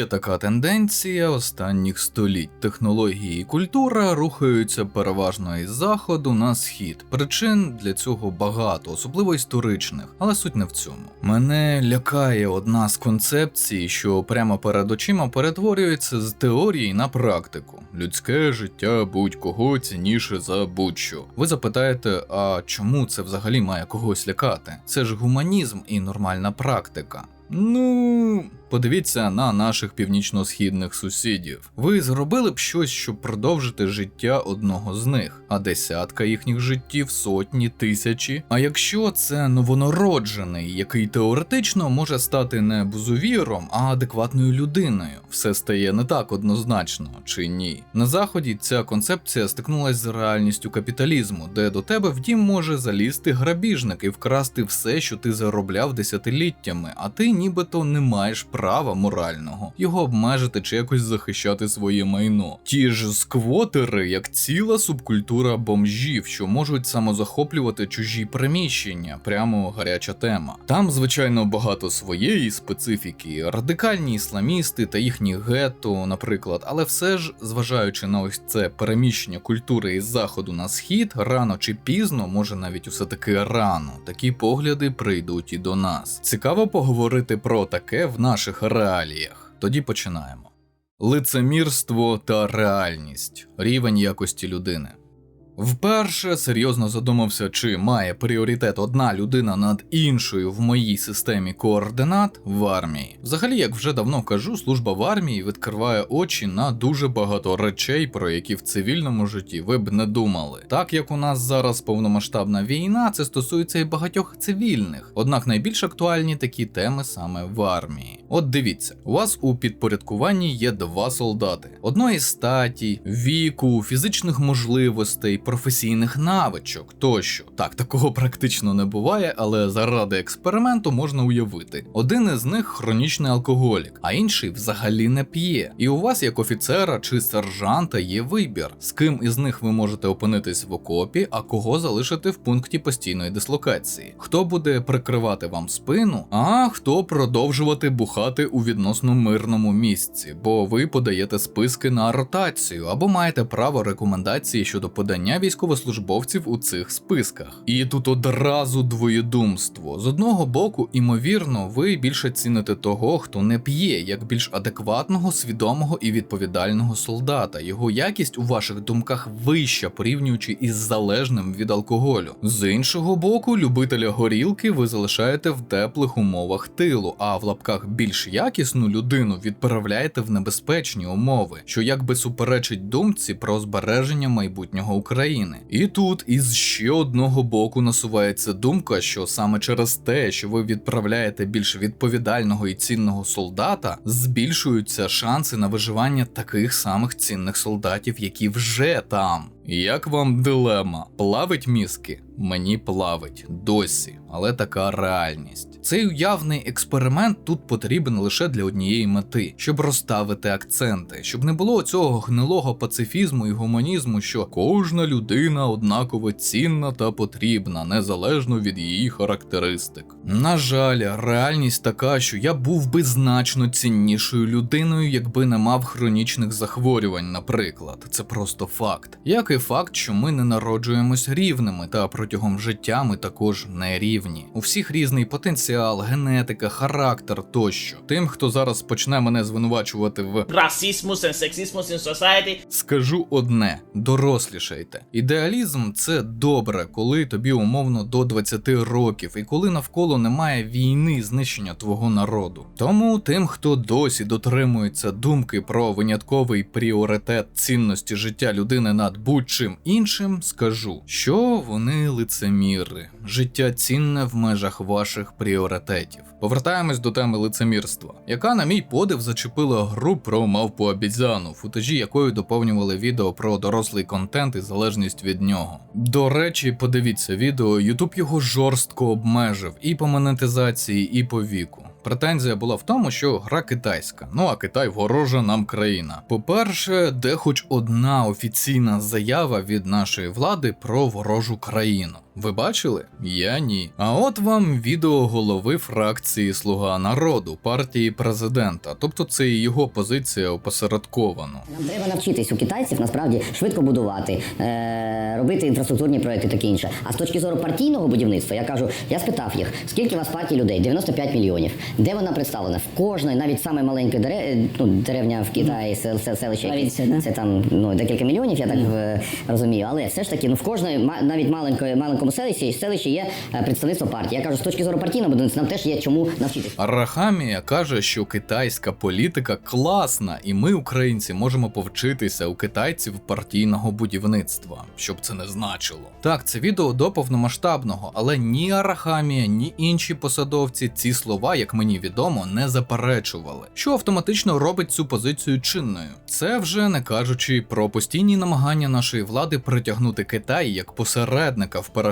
Є така тенденція останніх століть. Технології і культура рухаються переважно із заходу на схід. Причин для цього багато, особливо історичних, але суть не в цьому. Мене лякає одна з концепцій, що прямо перед очима перетворюється з теорії на практику. Людське життя будь-кого цінніше за будь-що. Ви запитаєте, а чому це взагалі має когось лякати? Це ж гуманізм і нормальна практика. Ну, подивіться на наших північно-східних сусідів. Ви зробили б щось, щоб продовжити життя одного з них, а десятка їхніх життів, сотні, тисячі. А якщо це новонароджений, який теоретично може стати не бузовіром, а адекватною людиною, все стає не так однозначно чи ні. На заході ця концепція стикнулася з реальністю капіталізму, де до тебе в дім може залізти грабіжник і вкрасти все, що ти заробляв десятиліттями, а ти нібито не маєш права морального його обмежити чи якось захищати своє майно. Ті ж сквотери, як ціла субкультура бомжів, що можуть самозахоплювати чужі приміщення, прямо гаряча тема. Там, звичайно, багато своєї специфіки, радикальні ісламісти та їхні гетто, наприклад, але все ж, зважаючи на ось це переміщення культури із заходу на схід, рано чи пізно, може навіть усе таки рано, такі погляди прийдуть і до нас. Цікаво поговорити про таке в наших реаліях. Тоді починаємо. Лицемірство та реальність рівень якості людини. Вперше серйозно задумався, чи має пріоритет одна людина над іншою в моїй системі координат в армії. Взагалі, як вже давно кажу, служба в армії відкриває очі на дуже багато речей, про які в цивільному житті ви б не думали. Так як у нас зараз повномасштабна війна, це стосується і багатьох цивільних. Однак найбільш актуальні такі теми саме в армії. От дивіться, у вас у підпорядкуванні є два солдати: одної статі, віку, фізичних можливостей професійних навичок тощо. Так, такого практично не буває, але заради експерименту можна уявити. Один із них хронічний алкоголік, а інший взагалі не п'є. І у вас, як офіцера чи сержанта, є вибір, з ким із них ви можете опинитись в окопі, а кого залишити в пункті постійної дислокації. Хто буде прикривати вам спину, а хто продовжувати бухати у відносно мирному місці, бо ви подаєте списки на ротацію або маєте право рекомендації щодо подання військовослужбовців у цих списках. І тут одразу двоєдумство. З одного боку, імовірно, ви більше ціните того, хто не п'є, як більш адекватного, свідомого і відповідального солдата. Його якість у ваших думках вища, порівнюючи із залежним від алкоголю. З іншого боку, любителя горілки ви залишаєте в теплих умовах тилу, а в лапках більш якісну людину відправляєте в небезпечні умови, що якби суперечить думці про збереження майбутнього України. І тут із ще одного боку насувається думка, що саме через те, що ви відправляєте більш відповідального і цінного солдата, збільшуються шанси на виживання таких самих цінних солдатів, які вже там. Як вам дилема? Плавить мізки? Мені плавить досі, але така реальність. Цей уявний експеримент тут потрібен лише для однієї мети, щоб розставити акценти, щоб не було цього гнилого пацифізму і гуманізму, що кожна людина однаково цінна та потрібна, незалежно від її характеристик. На жаль, реальність така, що я був би значно ціннішою людиною, якби не мав хронічних захворювань, наприклад. Це просто факт. Як і факт, що ми не народжуємось рівними, та протягом життя ми також не рівні. У всіх різний потенціал, генетика, характер тощо. Тим, хто зараз почне мене звинувачувати в sexismus in society. Скажу одне: дорослішайте. Ідеалізм це добре, коли тобі умовно до 20 років, і коли навколо немає війни знищення твого народу. Тому тим, хто досі дотримується думки про винятковий пріоритет цінності життя людини над будь-чим іншим, скажу, що вони лицеміри. Життя цінне в межах ваших пріоритетів. Повертаємось до теми лицемірства, яка, на мій подив, зачепила гру про мавпу обізяну, футажі якої доповнювали відео про дорослий контент і залежність від нього. До речі, подивіться відео, Ютуб його жорстко обмежив і по монетизації, і по віку. Претензія була в тому, що гра китайська, ну а Китай ворожа нам країна. По-перше, де хоч одна офіційна заява від нашої влади про ворожу країну. Ви бачили? Я ні. А от вам відео голови фракції Слуга народу партії президента. Тобто це і його позиція опосередковано. Нам треба навчитись у китайців насправді швидко будувати, е, робити інфраструктурні проекти таке інше. А з точки зору партійного будівництва, я кажу, я спитав їх, скільки у вас партій людей? 95 мільйонів. Де вона представлена? В кожної, навіть саме маленька дере, ну, деревня в Китаї, сел, сел, селище, Провінція, да? це там ну, декілька мільйонів, я так е, розумію. Але все ж таки, ну в кожної ма- навіть маленької маленькому селищі селищі є е, представництво партії. Я кажу, з точки зору партійного будівництва, нам теж є чому навчитись. Арахамія каже, що китайська політика класна, і ми, українці, можемо повчитися у китайців партійного будівництва, щоб це не значило. Так, це відео до повномасштабного, але ні Арахамія, ні інші посадовці ці слова, як мені відомо, не заперечували, що автоматично робить цю позицію чинною. Це вже не кажучи про постійні намагання нашої влади притягнути Китай як посередника в переговорах.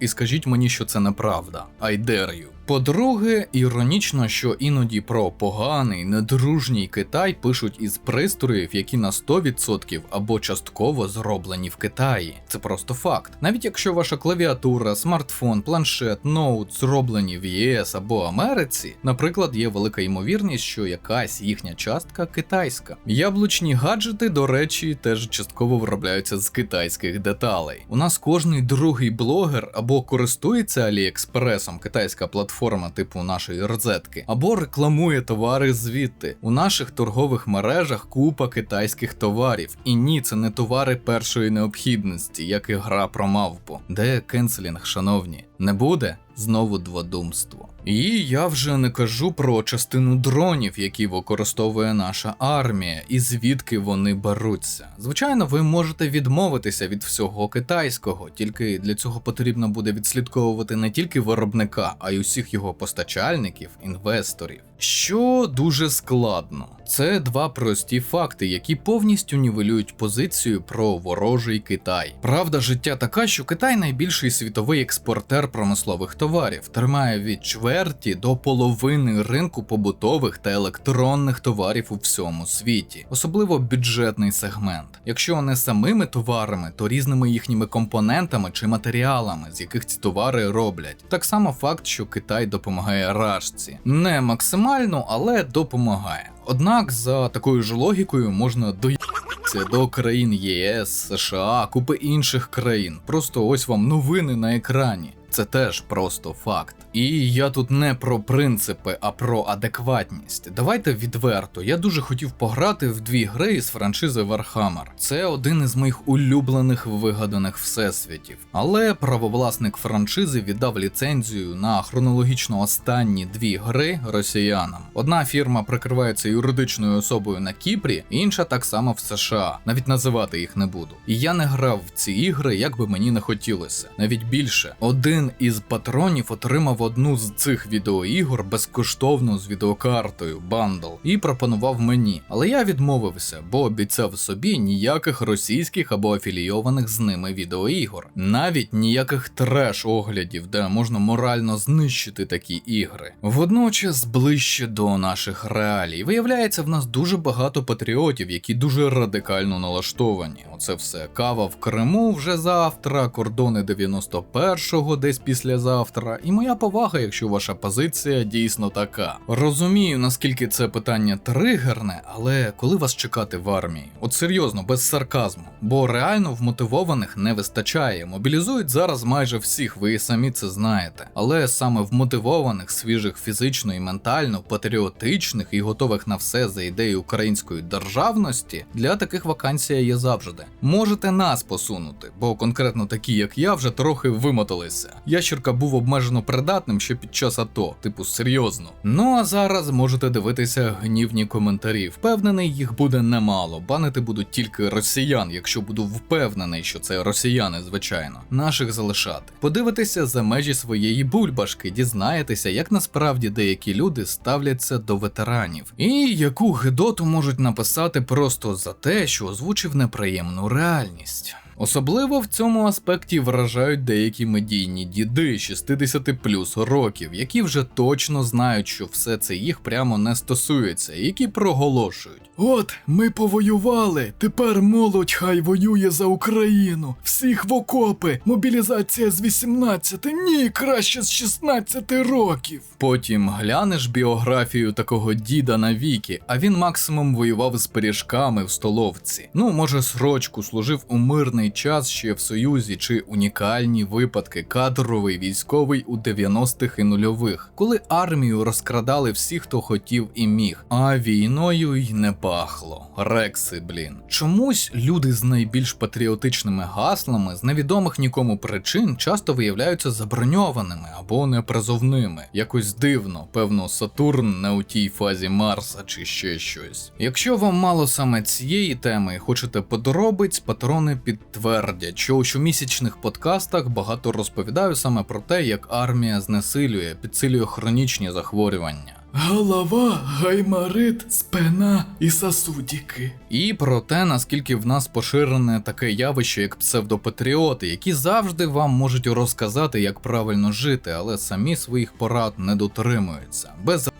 І скажіть мені, що це неправда. I. По-друге, іронічно, що іноді про поганий, недружній Китай пишуть із пристроїв, які на 100% або частково зроблені в Китаї. Це просто факт. Навіть якщо ваша клавіатура, смартфон, планшет, ноут зроблені в ЄС або Америці, наприклад, є велика ймовірність, що якась їхня частка китайська. Яблучні гаджети, до речі, теж частково виробляються з китайських деталей. У нас кожний другий блогер або користується Аліекспресом, китайська платформа типу нашої розетки, або рекламує товари звідти. У наших торгових мережах купа китайських товарів. І ні, це не товари першої необхідності, як і гра про мавпу. Де кенселінг, шановні? Не буде? Знову дводумство. І я вже не кажу про частину дронів, які використовує наша армія, і звідки вони беруться. Звичайно, ви можете відмовитися від всього китайського, тільки для цього потрібно буде відслідковувати не тільки виробника, а й усіх його постачальників, інвесторів. Що дуже складно. Це два прості факти, які повністю нівелюють позицію про ворожий Китай. Правда, життя така, що Китай найбільший світовий експортер промислових товарів, тримає від чверті до половини ринку побутових та електронних товарів у всьому світі, особливо бюджетний сегмент. Якщо не самими товарами, то різними їхніми компонентами чи матеріалами, з яких ці товари роблять. Так само факт, що Китай допомагає рашці. Не максимально, але допомагає. Однак за такою ж логікою можна доїхатися до країн ЄС, США, купи інших країн. Просто ось вам новини на екрані. Це теж просто факт. І я тут не про принципи, а про адекватність. Давайте відверто. Я дуже хотів пограти в дві гри із франшизи Warhammer. Це один із моїх улюблених вигаданих всесвітів. Але правовласник франшизи віддав ліцензію на хронологічно останні дві гри росіянам. Одна фірма прикривається юридичною особою на Кіпрі, інша так само в США. Навіть називати їх не буду. І я не грав в ці ігри, як би мені не хотілося. Навіть більше, один із патронів отримав одну з цих відеоігор безкоштовно з відеокартою бандл і пропонував мені. Але я відмовився, бо обіцяв собі ніяких російських або афілійованих з ними відеоігор, навіть ніяких треш-оглядів, де можна морально знищити такі ігри. Водночас ближче до наших реалій. Виявляється, в нас дуже багато патріотів, які дуже радикально налаштовані. Оце все кава в Криму вже завтра, кордони 91-го десь післязавтра. І моя повага, якщо ваша позиція дійсно така. Розумію, наскільки це питання тригерне, але коли вас чекати в армії? От серйозно, без сарказму. Бо реально вмотивованих не вистачає. Мобілізують зараз майже всіх, ви і самі це знаєте. Але саме вмотивованих, свіжих фізично і ментально, патріотичних і готових на все за ідею української державності, для таких вакансія є завжди. Можете нас посунути, бо конкретно такі, як я, вже трохи вимоталися. Ящерка був обмежено придатним ще під час АТО, типу серйозно. Ну а зараз можете дивитися гнівні коментарі. Впевнений, їх буде немало. Банити будуть тільки росіян, якщо буду впевнений, що це росіяни, звичайно. Наших залишати. Подивитися за межі своєї бульбашки, дізнаєтеся, як насправді деякі люди ставляться до ветеранів, і яку гидоту можуть написати просто за те, що озвучив неприємну реальність. Особливо в цьому аспекті вражають деякі медійні діди 60 плюс років, які вже точно знають, що все це їх прямо не стосується, і які проголошують. От, ми повоювали, тепер молодь хай воює за Україну. Всіх в окопи, мобілізація з 18, ні, краще з 16 років. Потім глянеш біографію такого діда на віки, а він максимум воював з пиріжками в столовці. Ну, може, срочку служив у мирний час ще в Союзі чи унікальні випадки кадровий військовий у 90-х і нульових, коли армію розкрадали всі, хто хотів і міг, а війною й не пахло. Рекси, блін. Чомусь люди з найбільш патріотичними гаслами з невідомих нікому причин часто виявляються заброньованими або непризовними. Якось дивно, певно, Сатурн не у тій фазі Марса чи ще щось. Якщо вам мало саме цієї теми хочете подробиць, патрони підтвердять, що у щомісячних подкастах багато розповідаю саме про те, як армія знесилює, підсилює хронічні захворювання. Голова, гаймарит, спина і сосудики. І про те, наскільки в нас поширене таке явище, як псевдопатріоти, які завжди вам можуть розказати, як правильно жити, але самі своїх порад не дотримуються. Без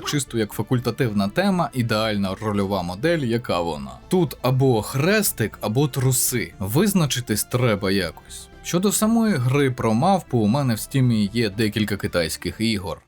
Чисто як факультативна тема, ідеальна рольова модель, яка вона. Тут або хрестик, або труси. Визначитись треба якось. Щодо самої гри про мавпу, у мене в стімі є декілька китайських ігор.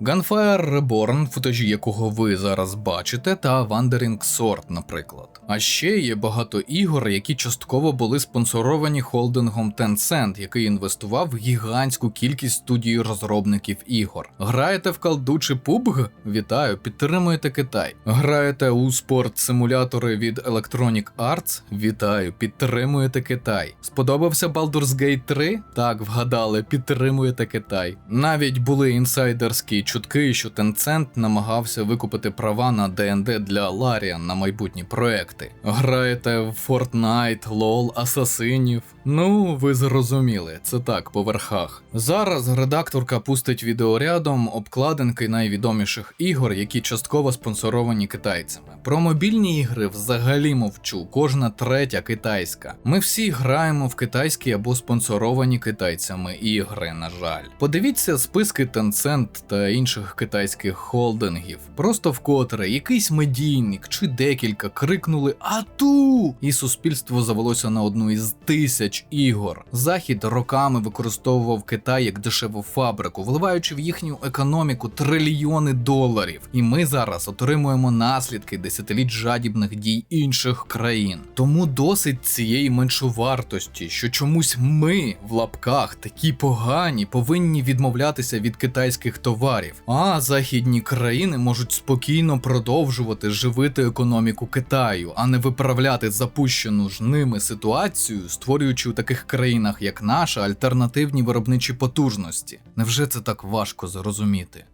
Gunfire Reborn, футажі якого ви зараз бачите, та Wandering Sword, наприклад. А ще є багато ігор, які частково були спонсоровані холдингом Tencent, який інвестував в гігантську кількість студій розробників ігор. Граєте в колду чи PUBG? Вітаю, підтримуєте Китай. Граєте у спорт-симулятори від Electronic Arts? Вітаю, підтримуєте Китай. Сподобався Baldur's Gate 3? Так, вгадали, підтримуєте Китай. Навіть були інсайдерські чутки, що Tencent намагався викупити права на D&D для Larian на майбутні проекти. Граєте в Fortnite, LoL, Асасинів. Ну, ви зрозуміли, це так, по верхах. Зараз редакторка пустить відеорядом обкладинки найвідоміших ігор, які частково спонсоровані китайцями. Про мобільні ігри взагалі мовчу, кожна третя китайська. Ми всі граємо в китайські або спонсоровані китайцями ігри, на жаль. Подивіться списки Tencent та інших китайських холдингів. Просто вкотре якийсь медійник чи декілька крикнули Ату! І суспільство завелося на одну із тисяч ігор. Захід роками використовував Китай як дешеву фабрику, вливаючи в їхню економіку трильйони доларів. І ми зараз отримуємо наслідки десятиліть жадібних дій інших країн. Тому досить цієї меншовартості, що чомусь ми в лапках такі погані повинні відмовлятися від китайських товарів. А західні країни можуть спокійно продовжувати живити економіку Китаю, а не виправляти запущену ж ними ситуацію, створюючи у таких країнах, як наша, альтернативні виробничі потужності. Невже це так важко зрозуміти?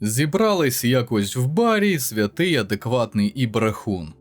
Зібрались якось в барі святий адекватний і брехун.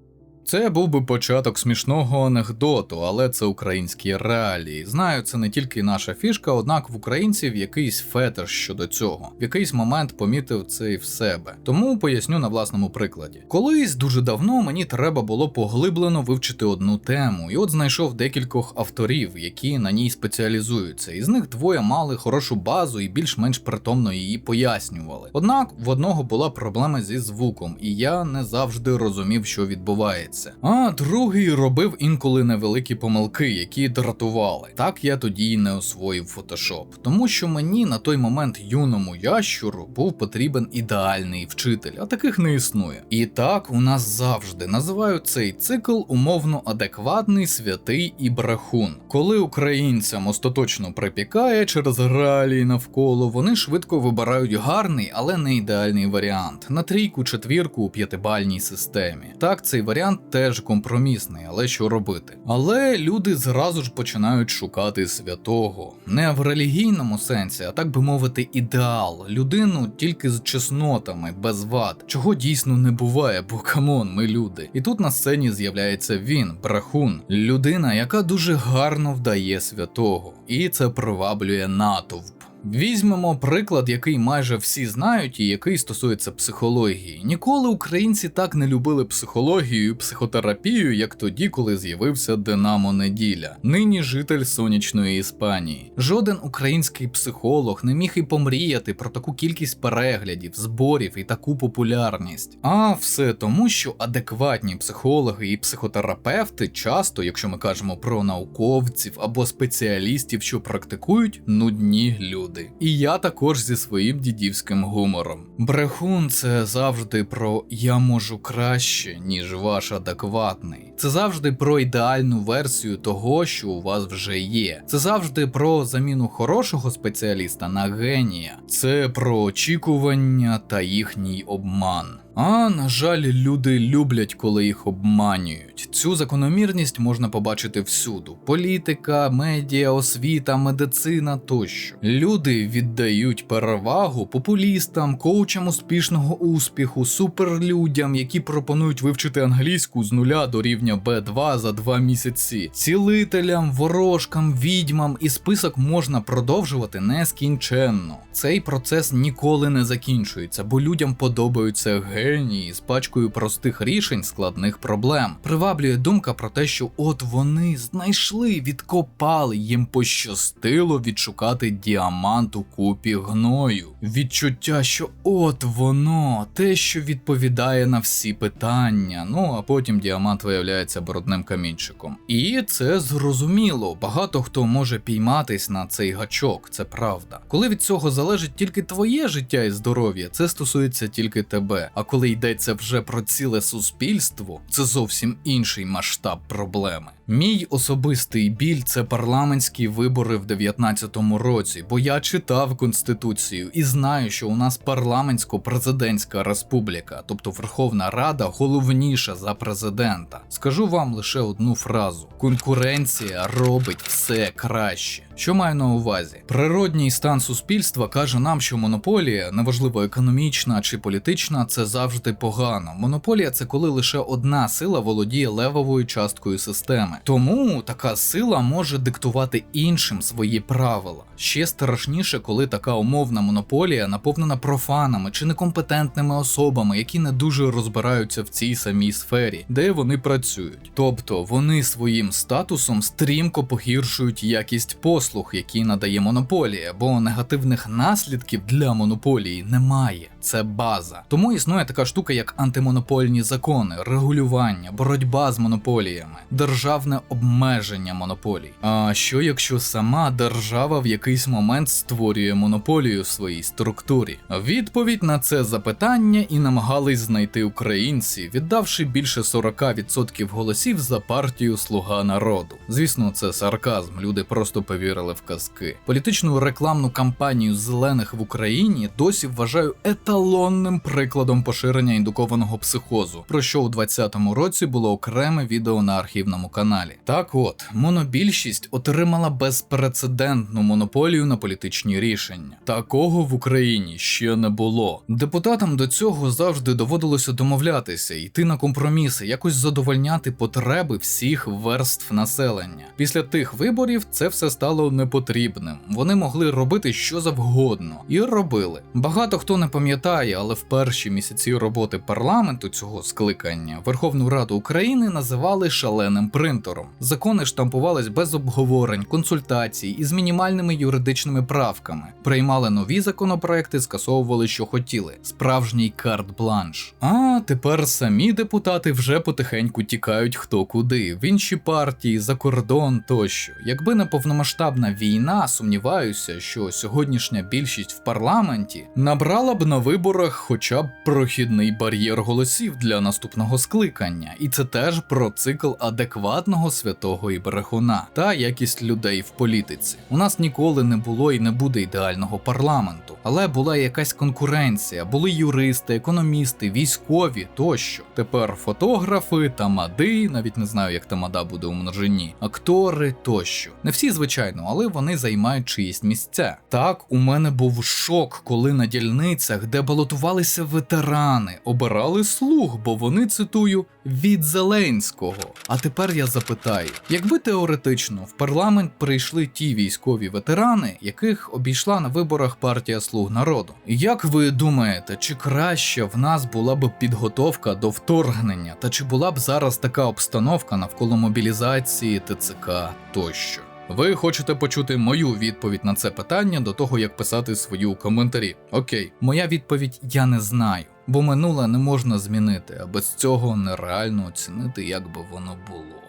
Це був би початок смішного анекдоту, але це українські реалії. Знаю, це не тільки наша фішка, однак в українців якийсь фетиш щодо цього. В якийсь момент помітив це і в себе. Тому поясню на власному прикладі. Колись дуже давно мені треба було поглиблено вивчити одну тему, і от знайшов декількох авторів, які на ній спеціалізуються. Із них двоє мали хорошу базу і більш-менш притомно її пояснювали. Однак в одного була проблема зі звуком, і я не завжди розумів, що відбувається. А другий робив інколи невеликі помилки, які дратували. Так я тоді й не освоїв Photoshop, тому що мені на той момент юному ящуру був потрібен ідеальний вчитель, а таких не існує. І так у нас завжди називають цей цикл умовно адекватний, святий і брехун. Коли українцям остаточно припікає через реалії навколо, вони швидко вибирають гарний, але не ідеальний варіант на трійку, четвірку у п'ятибальній системі. Так, цей варіант теж компромісний, але що робити? Але люди зразу ж починають шукати святого. Не в релігійному сенсі, а так би мовити, ідеал. Людину тільки з чеснотами, без вад, чого дійсно не буває, бо камон, ми люди. І тут на сцені з'являється він, брахун, людина, яка дуже гарно вдає святого, і це приваблює натовп. Візьмемо приклад, який майже всі знають, і який стосується психології. Ніколи українці так не любили психологію і психотерапію, як тоді, коли з'явився Динамо Неділя, нині житель сонячної Іспанії. Жоден український психолог не міг і помріяти про таку кількість переглядів, зборів і таку популярність. А все тому, що адекватні психологи і психотерапевти часто, якщо ми кажемо про науковців або спеціалістів, що практикують, нудні люди. І я також зі своїм дідівським гумором. Брехун це завжди про я можу краще, ніж ваш адекватний. Це завжди про ідеальну версію того, що у вас вже є. Це завжди про заміну хорошого спеціаліста на генія. Це про очікування та їхній обман. А на жаль, люди люблять, коли їх обманюють. Цю закономірність можна побачити всюду: політика, медіа, освіта, медицина тощо. Люди віддають перевагу популістам, коучам успішного успіху, суперлюдям, які пропонують вивчити англійську з нуля до рівня Б2 за два місяці, цілителям, ворожкам, відьмам, і список можна продовжувати нескінченно. Цей процес ніколи не закінчується, бо людям подобаються генії з пачкою простих рішень складних проблем. Приваблює думка про те, що от вони знайшли, відкопали, їм пощастило відшукати діамант у купі гною. Відчуття, що от воно, те, що відповідає на всі питання. Ну а потім діамант виявляється брудним камінчиком. І це зрозуміло. Багато хто може пійматись на цей гачок, це правда. Коли від цього залежить тільки твоє життя і здоров'я, це стосується тільки тебе. А коли йдеться вже про ціле суспільство, це зовсім інший масштаб проблеми. Мій особистий біль це парламентські вибори в 19-му році, бо я читав конституцію і знаю, що у нас парламентсько-президентська республіка, тобто Верховна Рада головніша за президента. Скажу вам лише одну фразу: конкуренція робить все краще. Що маю на увазі? Природній стан суспільства каже нам, що монополія, неважливо економічна чи політична, це завжди погано. Монополія це коли лише одна сила володіє левовою часткою системи. Тому така сила може диктувати іншим свої правила. Ще страшніше, коли така умовна монополія наповнена профанами чи некомпетентними особами, які не дуже розбираються в цій самій сфері, де вони працюють. Тобто вони своїм статусом стрімко погіршують якість послуг, які надає монополія, бо негативних наслідків для монополії немає. Це база. Тому існує така штука, як антимонопольні закони, регулювання, боротьба з монополіями, державне обмеження монополій. А що якщо сама держава в якийсь момент створює монополію в своїй структурі? Відповідь на це запитання і намагались знайти українці, віддавши більше 40% голосів за партію Слуга народу. Звісно, це сарказм. Люди просто повірили в казки. Політичну рекламну кампанію зелених в Україні досі вважаю еталонним прикладом поширення індукованого психозу, про що у 2020 році було окреме відео на архівному каналі. Так от, монобільшість отримала безпрецедентну монополію на політичні рішення. Такого в Україні ще не було. Депутатам до цього завжди доводилося домовлятися, йти на компроміси, якось задовольняти потреби всіх верств населення. Після тих виборів це все стало непотрібним. Вони могли робити що завгодно і робили. Багато хто не пам'ятає, але в перші місяці роботи парламенту цього скликання Верховну Раду України називали шаленим принтером. Закони штампувались без обговорень, консультацій і з мінімальними юридичними правками. Приймали нові законопроекти, скасовували, що хотіли. Справжній карт-бланш. А тепер самі депутати вже потихеньку тікають хто куди, в інші партії, за кордон тощо. Якби не повномасштабна війна, сумніваюся, що сьогоднішня більшість в парламенті набрала б на виборах хоча б прохідний бар'єр голосів для наступного скликання, і це теж про цикл адекватного святого і брехуна та якість людей в політиці. У нас ніколи не було і не буде ідеального парламенту, але була якась конкуренція, були юристи, економісти, військові тощо. Тепер фотографи, тамади, навіть не знаю, як тамада буде у множині, актори тощо. Не всі, звичайно, але вони займають чиїсь місця. Так, у мене був шок, коли на дільницях, де балотувалися ветерани, обирали слуг, бо вони цитую від Зеленського. А тепер я запитаю: якби теоретично в парламент прийшли ті військові ветерани, яких обійшла на виборах партія Слуг народу, як ви думаєте, чи краще в нас була б підготовка до вторгнення, та чи була б зараз така обстановка навколо мобілізації, ТЦК тощо? Ви хочете почути мою відповідь на це питання до того, як писати свої у коментарі. Окей, моя відповідь я не знаю, бо минуле не можна змінити, а без цього нереально оцінити, як би воно було.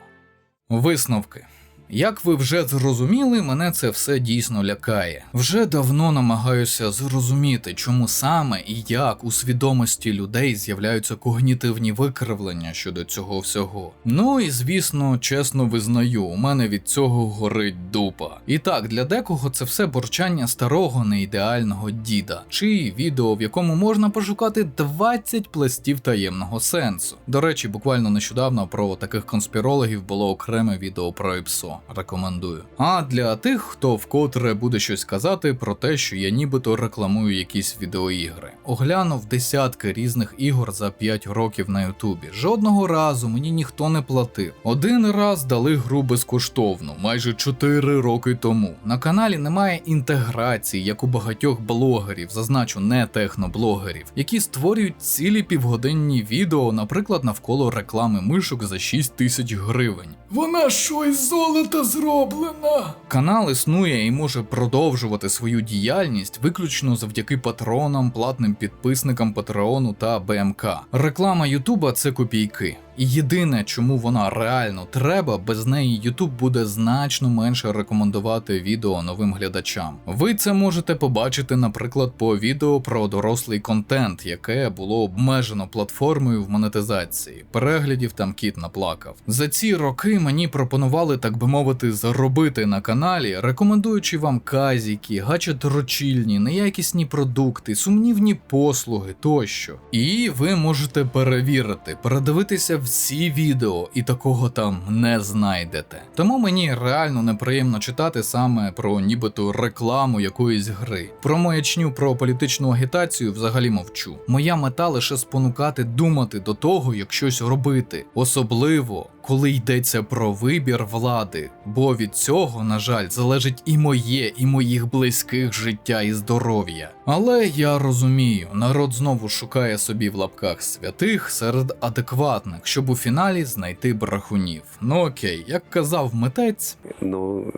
Висновки. Як ви вже зрозуміли, мене це все дійсно лякає. Вже давно намагаюся зрозуміти, чому саме і як у свідомості людей з'являються когнітивні викривлення щодо цього всього. Ну і звісно, чесно визнаю, у мене від цього горить дупа. І так, для декого це все борчання старого неідеального діда, чи відео, в якому можна пошукати 20 пластів таємного сенсу. До речі, буквально нещодавно про таких конспірологів було окреме відео про ІПСО. Рекомендую. А для тих, хто вкотре буде щось казати про те, що я нібито рекламую якісь відеоігри. Оглянув десятки різних ігор за 5 років на Ютубі. Жодного разу мені ніхто не платив. Один раз дали гру безкоштовно, майже 4 роки тому. На каналі немає інтеграції, як у багатьох блогерів, зазначу не техноблогерів, які створюють цілі півгодинні відео, наприклад, навколо реклами мишок за 6 тисяч гривень. Вона що із золота зроблена? Канал існує і може продовжувати свою діяльність виключно завдяки патронам, платним підписникам Патреону та БМК. Реклама Ютуба це копійки. І єдине, чому вона реально треба, без неї Ютуб буде значно менше рекомендувати відео новим глядачам. Ви це можете побачити, наприклад, по відео про дорослий контент, яке було обмежено платформою в монетизації. Переглядів там кіт наплакав. За ці роки мені пропонували, так би мовити, заробити на каналі, рекомендуючи вам казіки, гачетрочільні, неякісні продукти, сумнівні послуги тощо. І ви можете перевірити, передивитися всі відео, і такого там не знайдете. Тому мені реально неприємно читати саме про нібито рекламу якоїсь гри. Про маячню про політичну агітацію взагалі мовчу. Моя мета лише спонукати думати до того, як щось робити, особливо коли йдеться про вибір влади, бо від цього, на жаль, залежить і моє, і моїх близьких життя і здоров'я. Але я розумію, народ знову шукає собі в лапках святих серед адекватних, щоб у фіналі знайти брахунів. Ну окей, як казав митець, Ну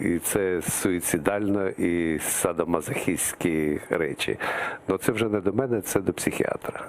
і це суїцидально і садомазохістські речі. Ну це вже не до мене, це до психіатра.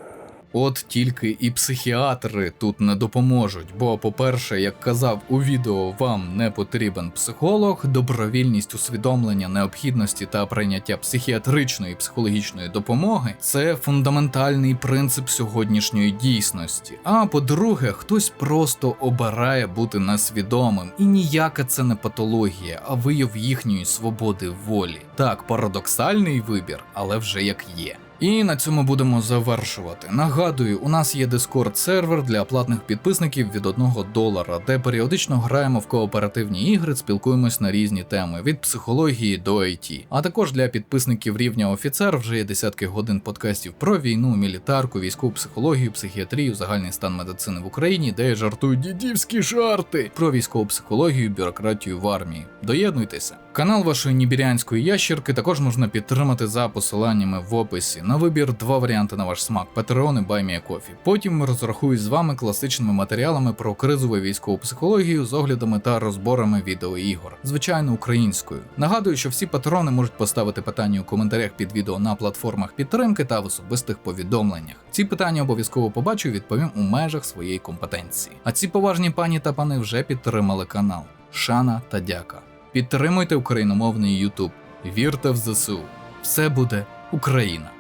От тільки і психіатри тут не допоможуть. Бо, по-перше, як казав у відео, вам не потрібен психолог, добровільність усвідомлення необхідності та прийняття психіатричної і психологічної допомоги це фундаментальний принцип сьогоднішньої дійсності. А по-друге, хтось просто обирає бути несвідомим, і ніяка це не патологія, а вияв їхньої свободи волі. Так, парадоксальний вибір, але вже як є. І на цьому будемо завершувати. Нагадую, у нас є Discord сервер для платних підписників від 1 долара, де періодично граємо в кооперативні ігри, спілкуємось на різні теми від психології до IT. А також для підписників рівня офіцер вже є десятки годин подкастів про війну, мілітарку, військову психологію, психіатрію, загальний стан медицини в Україні, де я жартую дідівські жарти про військову психологію, бюрократію в армії. Доєднуйтеся. Канал вашої нібірянської ящерки також можна підтримати за посиланнями в описі. На вибір два варіанти на ваш смак: Patreon і BuyMeACoffee. Потім розрахуюсь з вами класичними матеріалами про кризову військову психологію з оглядами та розборами відеоігор, звичайно, українською. Нагадую, що всі патрони можуть поставити питання у коментарях під відео на платформах підтримки та в особистих повідомленнях. Ці питання обов'язково побачу і відповім у межах своєї компетенції. А ці поважні пані та пани вже підтримали канал. Шана та дяка. Підтримуйте україномовний YouTube. Вірте в ЗСУ. Все буде Україна.